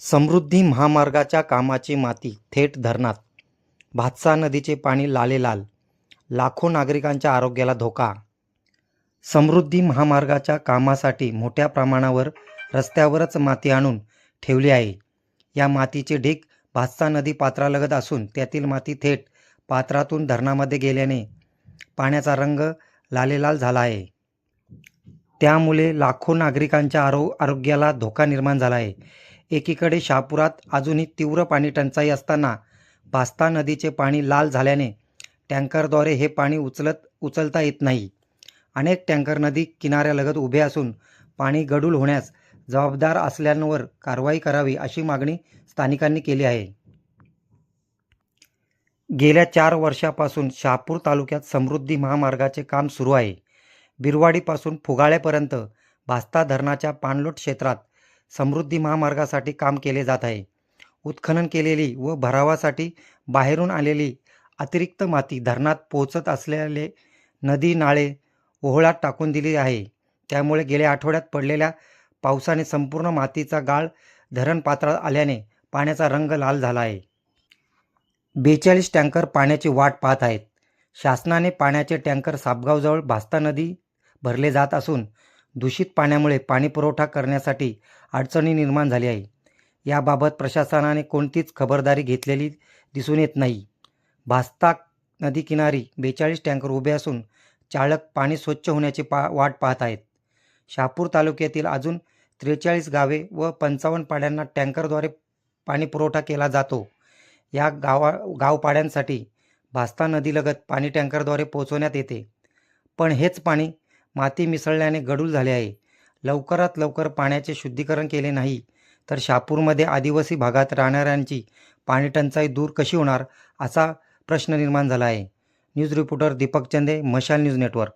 समृद्धी महामार्गाच्या कामाची माती थेट धरणात. भातसा नदीचे पाणी लालेलाल. लाखो नागरिकांच्या आरोग्याला धोका. समृद्धी महामार्गाच्या कामासाठी मोठ्या प्रमाणावर रस्त्यावरच माती आणून ठेवली आहे. या मातीचे ढीग भातसा नदी पात्रालगत असून त्यातील माती थेट पात्रातून धरणामध्ये गेल्याने पाण्याचा रंग लालेलाल झाला आहे. त्यामुळे लाखो नागरिकांच्या आरो आरोग्याला धोका निर्माण झाला आहे. एकीकडे शहापुरात अजूनही तीव्र पाणी टंचाई असताना भास्ता नदीचे पाणी लाल झाल्याने टँकरद्वारे हे पाणी उचलत उचलता येत नाही. अनेक टँकर नदी किनाऱ्यालगत उभे असून पाणी गडूळ होण्यास जबाबदार असल्यावर कारवाई करावी अशी मागणी स्थानिकांनी केली आहे. गेल्या चार वर्षापासून शहापूर तालुक्यात समृद्धी महामार्गाचे काम सुरू आहे. बिरवाडीपासून फुगाळ्यापर्यंत भास्ता धरणाच्या पाणलोट क्षेत्रात समृद्धी महामार्गासाठी काम केले जात आहे. उत्खनन केलेली व भरावासाठी बाहेरून आलेली अतिरिक्त माती धरणात पोहोचत असलेले नदी नाळे ओहळात टाकून दिली आहे. त्यामुळे गेल्या आठवड्यात पडलेल्या पावसाने संपूर्ण मातीचा गाळ धरण पात्रात आल्याने पाण्याचा रंग लाल झाला आहे. बेचाळीस टँकर पाण्याची वाट पाहत आहेत. शासनाने पाण्याचे टँकर सापगावजवळ भास्ता नदी भरले जात असून दूषित पाण्यामुळे पाणीपुरवठा करण्यासाठी अडचणी निर्माण झाली आहे. याबाबत प्रशासनाने कोणतीच खबरदारी घेतलेली दिसून येत नाही. भास्ता नदीकिनारी बेचाळीस टँकर उभे असून चालक पाणी स्वच्छ होण्याची पा वाट पाहत आहेत. शहापूर तालुक्यातील अजून त्रेचाळीस गावे व पंचावन्न पाड्यांना टँकरद्वारे पाणीपुरवठा केला जातो. या गावा गावपाड्यांसाठी भास्ता नदीलगत पाणी टँकरद्वारे पोहोचवण्यात येते. पण हेच पाणी माती मिसळल्याने गडूळ झाले आहे. लवकरात लवकर पाण्याचे शुद्धीकरण केले नाही तर शहापूरमध्ये आदिवासी भागात राहणाऱ्यांची पाणीटंचाई दूर कशी होणार असा प्रश्न निर्माण झाला आहे. न्यूज रिपोर्टर दीपक चंदे मशाल न्यूज नेटवर्क.